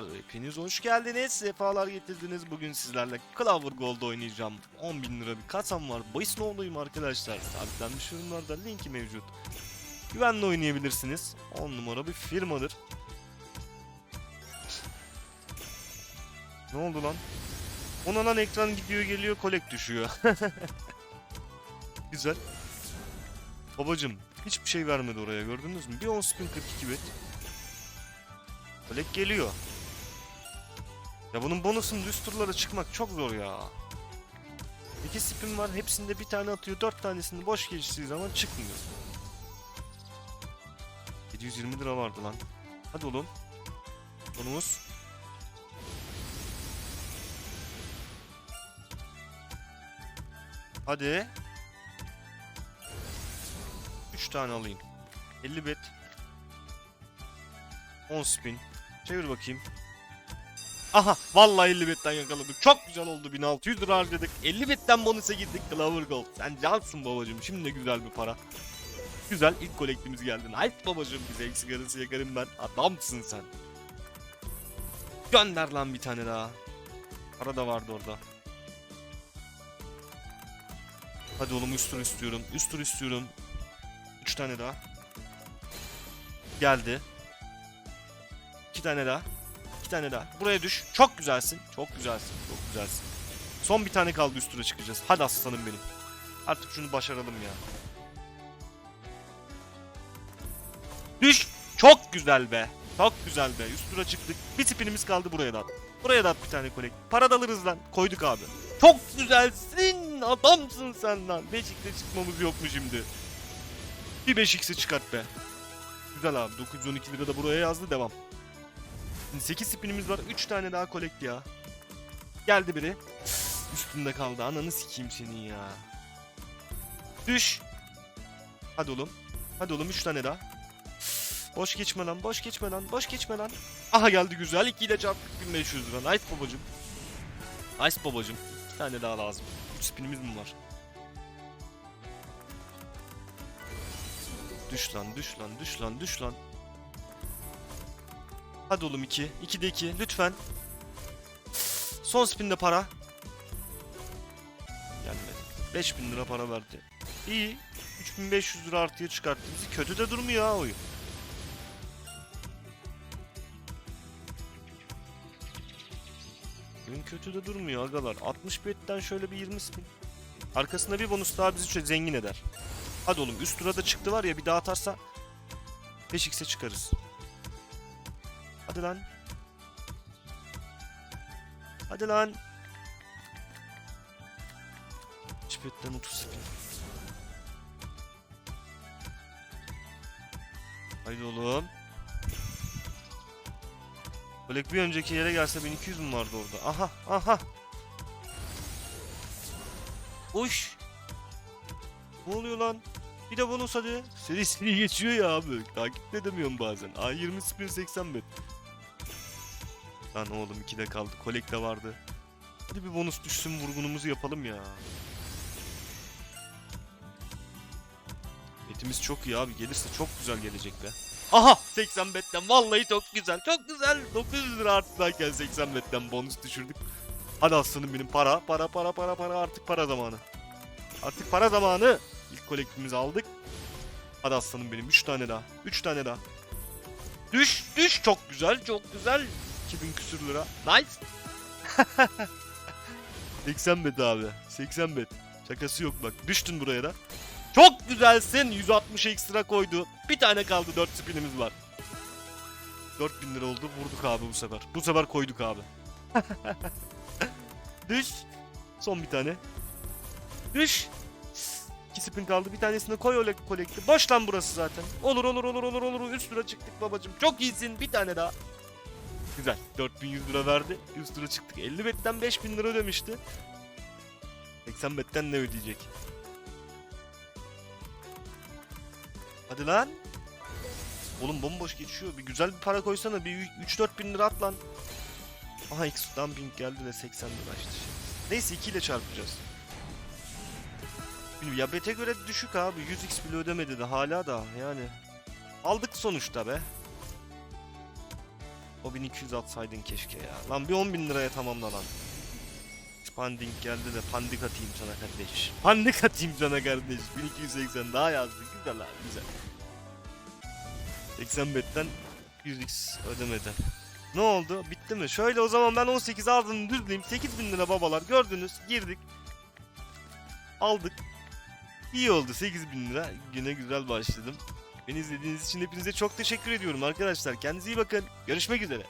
Selamlar. Hepiniz hoş geldiniz. Sefalar getirdiniz. Bugün sizlerle Clover Gold oynayacağım. 10.000 lira bir kasam var. Bahis olayım arkadaşlar. Sabitlenmiş yorumlarda linki mevcut. Güvenle oynayabilirsiniz. 10 numara bir firmadır. Ne oldu lan? Ona lan ekran gidiyor geliyor kolek düşüyor. Güzel. Babacım hiçbir şey vermedi oraya gördünüz mü? Bir 10 spin 42 bet. Kolek geliyor. Ya bunun bonusunun üst turlara çıkmak çok zor ya. İki spin var hepsinde bir tane atıyor dört tanesini boş geçtiği zaman çıkmıyor. 720 lira vardı lan. Hadi oğlum. Bonus. Hadi. 3 tane alayım. 50 bet. 10 spin. Çevir bakayım. Aha vallahi 50 betten yakaladık. Çok güzel oldu 1600 lira harcadık. 50 betten bonusa girdik Clover Gold. Sen cansın babacım. Şimdi de güzel bir para. Güzel ilk kolektimiz geldi. Nice babacım bize eksik arası yakarım ben. Adamsın sen. Gönder lan bir tane daha. Para da vardı orada. Hadi oğlum üst tur istiyorum. Üst tur istiyorum. 3 tane daha. Geldi. İki tane daha. Tane daha. Buraya düş. Çok güzelsin. Çok güzelsin. Çok güzelsin. Son bir tane kaldı üstüne çıkacağız. Hadi aslanım benim. Artık şunu başaralım ya. Düş. Çok güzel be. Çok güzel be. Üstüne çıktık. Bir spinimiz kaldı buraya da. Buraya da bir tane kolek. Para da alırız lan. Koyduk abi. Çok güzelsin. Adamsın sen lan. Beşikte çıkmamız yok mu şimdi? Bir 5x'i çıkart be. Güzel abi. 912 lira da buraya yazdı. Devam. Şimdi 8 spinimiz var. 3 tane daha kolekt ya. Geldi biri. Üstünde kaldı. Ananı sikeyim senin ya. Düş. Hadi oğlum. Hadi oğlum 3 tane daha. Boş geçme lan. Boş geçme lan. Boş geçme lan. Aha geldi güzel. 2 ile çarptık 1500 lira. Nice babacım. Nice babacım. 2 tane daha lazım. 3 spinimiz mi var? Düş lan, düş lan, düş lan, düş lan. Hadi oğlum 2. 2'de 2 lütfen. Son spinde para. Gelmedi. 5000 lira para verdi. İyi. 3500 lira artıya çıkarttı. Kötü de durmuyor ha oyun. Oyun kötü de durmuyor agalar. 60 betten şöyle bir 20 spin. Arkasında bir bonus daha bizi şöyle zengin eder. Hadi oğlum üst tura da çıktı var ya bir daha atarsa 5x'e çıkarız. Hadi lan. Hadi lan. Çipetten 30 spin. Haydi oğlum. Böyle bir önceki yere gelse 1200 mü vardı orada? Aha aha. Uş. Ne oluyor lan? Bir de bonus hadi. Seri seri geçiyor ya abi. Takip de edemiyorum bazen. A20 spin 80 bet. Lan oğlum 2'de kaldı. Kolek de vardı. Hadi bir bonus düşsün vurgunumuzu yapalım ya. Etimiz çok iyi abi. Gelirse çok güzel gelecek be. Aha 80 betten vallahi çok güzel. Çok güzel. 900 lira arttıyken 80 betten bonus düşürdük. Hadi aslanım benim para para para para para artık para zamanı. Artık para zamanı. İlk kolektimizi aldık. Hadi aslanım benim 3 tane daha. 3 tane daha. Düş düş çok güzel çok güzel. 2000 küsür lira. Nice. 80 bet abi. 80 bet. Şakası yok bak. Düştün buraya da. Çok güzelsin. 160 ekstra koydu. Bir tane kaldı. 4 spinimiz var. 4000 lira oldu. Vurduk abi bu sefer. Bu sefer koyduk abi. Düş. Son bir tane. Düş. İki spin kaldı. Bir tanesini koy öyle kolekti. Boş lan burası zaten. Olur olur olur olur olur. Üst lira çıktık babacım. Çok iyisin. Bir tane daha. Güzel. 4100 lira verdi. Üst lira çıktık. 50 betten 5000 lira ödemişti. 80 betten ne ödeyecek? Hadi lan. Oğlum bomboş geçiyor. Bir güzel bir para koysana. Bir 3-4 bin lira at lan. Aha X dumping geldi de 80 lira işte. Neyse 2 ile çarpacağız. Ya bete göre düşük abi. 100x bile ödemedi de hala da yani. Aldık sonuçta be. O 1200 atsaydın keşke ya. Lan bir 10 bin liraya tamamla lan. Panding geldi de pandik atayım sana kardeş. Pandik atayım sana kardeş. 1280 daha yazdı. Güzel abi güzel. 80 betten 100x ödemedi. Ne oldu? Bitti mi? Şöyle o zaman ben 18 aldım düzleyeyim. 8000 lira babalar gördünüz. Girdik. Aldık. İyi oldu 8000 lira. Güne güzel başladım. Beni izlediğiniz için hepinize çok teşekkür ediyorum arkadaşlar. Kendinize iyi bakın. Görüşmek üzere.